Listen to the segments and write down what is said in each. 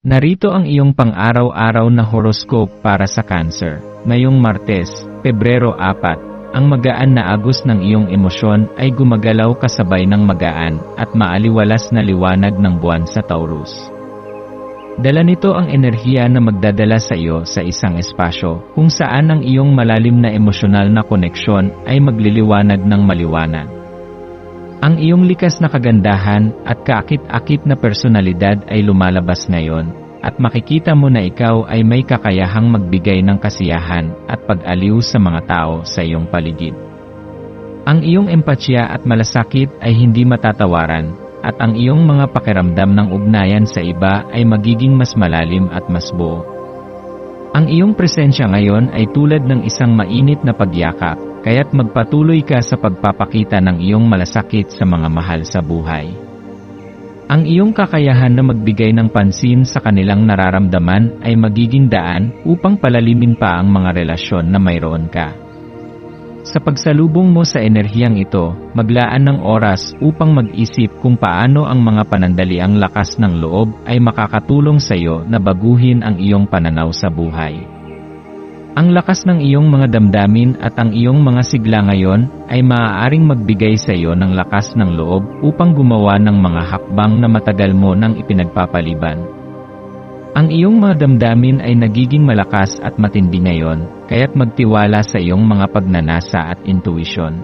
Narito ang iyong pang-araw-araw na horoscope para sa Cancer. Ngayong Martes, Pebrero 4, ang magaan na agos ng iyong emosyon ay gumagalaw kasabay ng magaan at maaliwalas na liwanag ng buwan sa Taurus. Dala nito ang enerhiya na magdadala sa iyo sa isang espasyo kung saan ang iyong malalim na emosyonal na koneksyon ay magliliwanag ng maliwanag. Ang iyong likas na kagandahan at kaakit-akit na personalidad ay lumalabas ngayon, at makikita mo na ikaw ay may kakayahang magbigay ng kasiyahan at pag-aliw sa mga tao sa iyong paligid. Ang iyong empatya at malasakit ay hindi matatawaran, at ang iyong mga pakiramdam ng ugnayan sa iba ay magiging mas malalim at mas buo. Ang iyong presensya ngayon ay tulad ng isang mainit na pagyakap, kaya't magpatuloy ka sa pagpapakita ng iyong malasakit sa mga mahal sa buhay. Ang iyong kakayahan na magbigay ng pansin sa kanilang nararamdaman ay magiging daan upang palalimin pa ang mga relasyon na mayroon ka. Sa pagsalubong mo sa enerhiyang ito, maglaan ng oras upang mag-isip kung paano ang mga panandaliang lakas ng loob ay makakatulong sa iyo na baguhin ang iyong pananaw sa buhay. Ang lakas ng iyong mga damdamin at ang iyong mga sigla ngayon ay maaaring magbigay sa iyo ng lakas ng loob upang gumawa ng mga hakbang na matagal mo nang ipinagpapaliban. Ang iyong mga damdamin ay nagiging malakas at matindi ngayon, kaya't magtiwala sa iyong mga pagnanasa at intuition.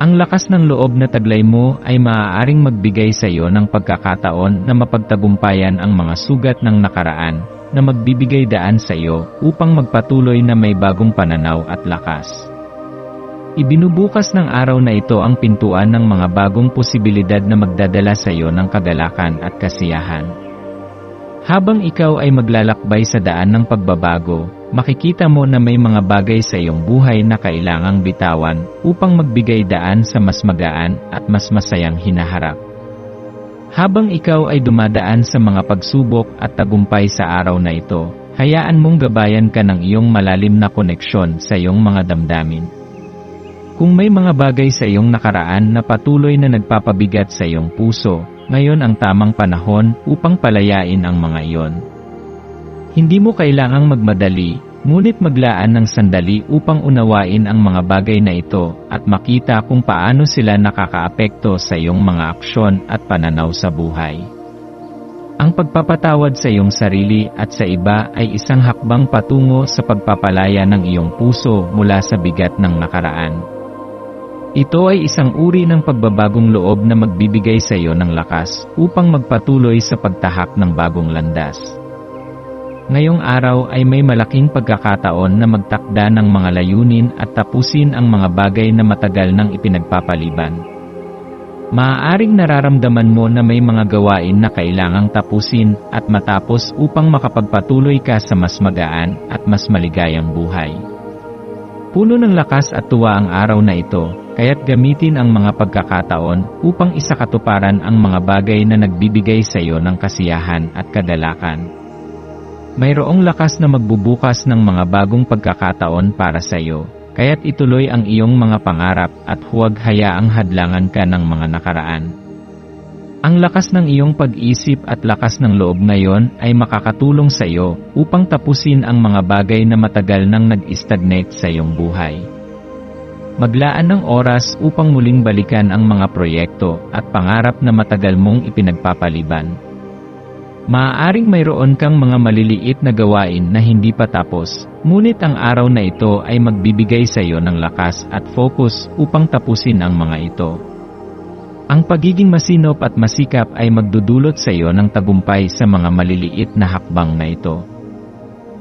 Ang lakas ng loob na taglay mo ay maaaring magbigay sa iyo ng pagkakataon na mapagtagumpayan ang mga sugat ng nakaraan, na magbibigay daan sa iyo upang magpatuloy na may bagong pananaw at lakas. Ibinubukas ng araw na ito ang pintuan ng mga bagong posibilidad na magdadala sa iyo ng kagalakan at kasiyahan. Habang ikaw ay maglalakbay sa daan ng pagbabago, makikita mo na may mga bagay sa iyong buhay na kailangang bitawan upang magbigay daan sa mas magaan at mas masayang hinaharap. Habang ikaw ay dumadaan sa mga pagsubok at tagumpay sa araw na ito, hayaan mong gabayan ka ng iyong malalim na koneksyon sa iyong mga damdamin. Kung may mga bagay sa iyong nakaraan na patuloy na nagpapabigat sa iyong puso, ngayon ang tamang panahon upang palayain ang mga iyon. Hindi mo kailangang magmadali, ngunit maglaan ng sandali upang unawain ang mga bagay na ito at makita kung paano sila nakakaapekto sa iyong mga aksyon at pananaw sa buhay. Ang pagpapatawad sa iyong sarili at sa iba ay isang hakbang patungo sa pagpapalaya ng iyong puso mula sa bigat ng nakaraan. Ito ay isang uri ng pagbabagong loob na magbibigay sa iyo ng lakas upang magpatuloy sa pagtahak ng bagong landas. Ngayong araw ay may malaking pagkakataon na magtakda ng mga layunin at tapusin ang mga bagay na matagal nang ipinagpapaliban. Maaaring nararamdaman mo na may mga gawain na kailangang tapusin at matapos upang makapagpatuloy ka sa mas magaan at mas maligayang buhay. Puno ng lakas at tuwa ang araw na ito, kaya't gamitin ang mga pagkakataon upang isakatuparan ang mga bagay na nagbibigay sa iyo ng kasiyahan at kadalakan. Mayroong lakas na magbubukas ng mga bagong pagkakataon para sa iyo, kaya't ituloy ang iyong mga pangarap at huwag hayaang hadlangan ka ng mga nakaraan. Ang lakas ng iyong pag-isip at lakas ng loob ngayon ay makakatulong sa iyo upang tapusin ang mga bagay na matagal nang nag-stagnate sa iyong buhay. Maglaan ng oras upang muling balikan ang mga proyekto at pangarap na matagal mong ipinagpapaliban. Maaaring mayroon kang mga maliliit na gawain na hindi pa tapos, ngunit ang araw na ito ay magbibigay sa iyo ng lakas at focus upang tapusin ang mga ito. Ang pagiging masinop at masikap ay magdudulot sa iyo ng tagumpay sa mga maliliit na hakbang na ito.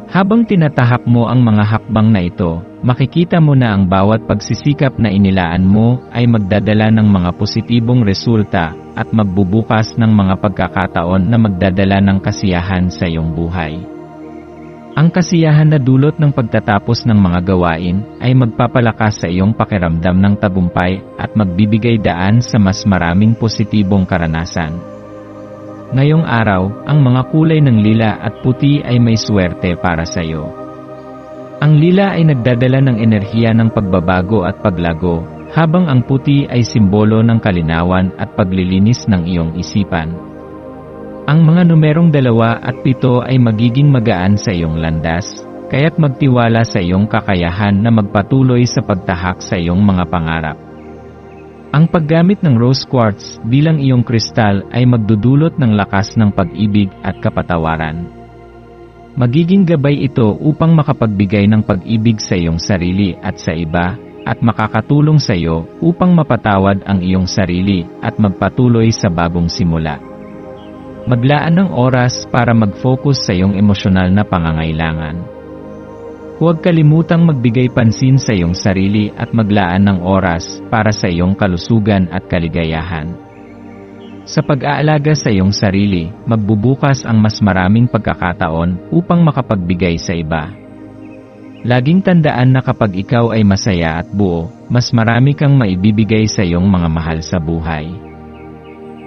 Habang tinatahak mo ang mga hakbang na ito, makikita mo na ang bawat pagsisikap na inilaan mo ay magdadala ng mga positibong resulta at magbubukas ng mga pagkakataon na magdadala ng kasiyahan sa iyong buhay. Ang kasiyahan na dulot ng pagtatapos ng mga gawain ay magpapalakas sa iyong pakiramdam ng tagumpay at magbibigay daan sa mas maraming positibong karanasan. Ngayong araw, ang mga kulay ng lila at puti ay may swerte para sa iyo. Ang lila ay nagdadala ng enerhiya ng pagbabago at paglago, habang ang puti ay simbolo ng kalinawan at paglilinis ng iyong isipan. Ang mga numerong dalawa at pito ay magiging magaan sa iyong landas, kaya't magtiwala sa iyong kakayahan na magpatuloy sa pagtahak sa iyong mga pangarap. Ang paggamit ng rose quartz bilang iyong kristal ay magdudulot ng lakas ng pag-ibig at kapatawaran. Magiging gabay ito upang makapagbigay ng pag-ibig sa iyong sarili at sa iba, at makakatulong sa iyo upang mapatawad ang iyong sarili at magpatuloy sa bagong simula. Maglaan ng oras para mag-focus sa iyong emosyonal na pangangailangan. Huwag kalimutang magbigay pansin sa iyong sarili at maglaan ng oras para sa iyong kalusugan at kaligayahan. Sa pag-aalaga sa iyong sarili, magbubukas ang mas maraming pagkakataon upang makapagbigay sa iba. Laging tandaan na kapag ikaw ay masaya at buo, mas marami kang maibibigay sa iyong mga mahal sa buhay.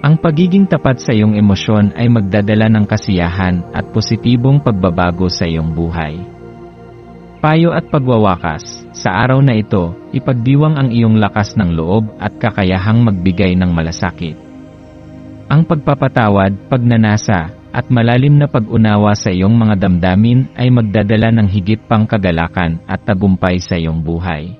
Ang pagiging tapat sa iyong emosyon ay magdadala ng kasiyahan at positibong pagbabago sa iyong buhay. Payo at pagwawakas, sa araw na ito, ipagdiwang ang iyong lakas ng loob at kakayahang magbigay ng malasakit. Ang pagpapatawad, pagnanasa, at malalim na pag-unawa sa iyong mga damdamin ay magdadala ng higit pang kagalakan at tagumpay sa iyong buhay.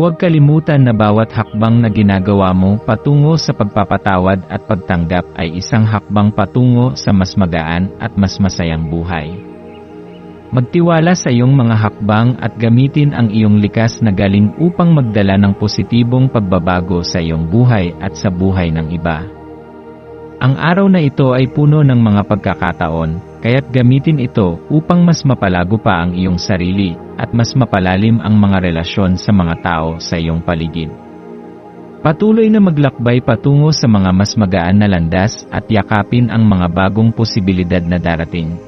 Huwag kalimutan na bawat hakbang na ginagawa mo patungo sa pagpapatawad at pagtanggap ay isang hakbang patungo sa mas magaan at mas masayang buhay. Magtiwala sa iyong mga hakbang at gamitin ang iyong likas na galing upang magdala ng positibong pagbabago sa iyong buhay at sa buhay ng iba. Ang araw na ito ay puno ng mga pagkakataon, kaya't gamitin ito upang mas mapalago pa ang iyong sarili at mas mapalalim ang mga relasyon sa mga tao sa iyong paligid. Patuloy na maglakbay patungo sa mga mas magaan na landas at yakapin ang mga bagong posibilidad na darating.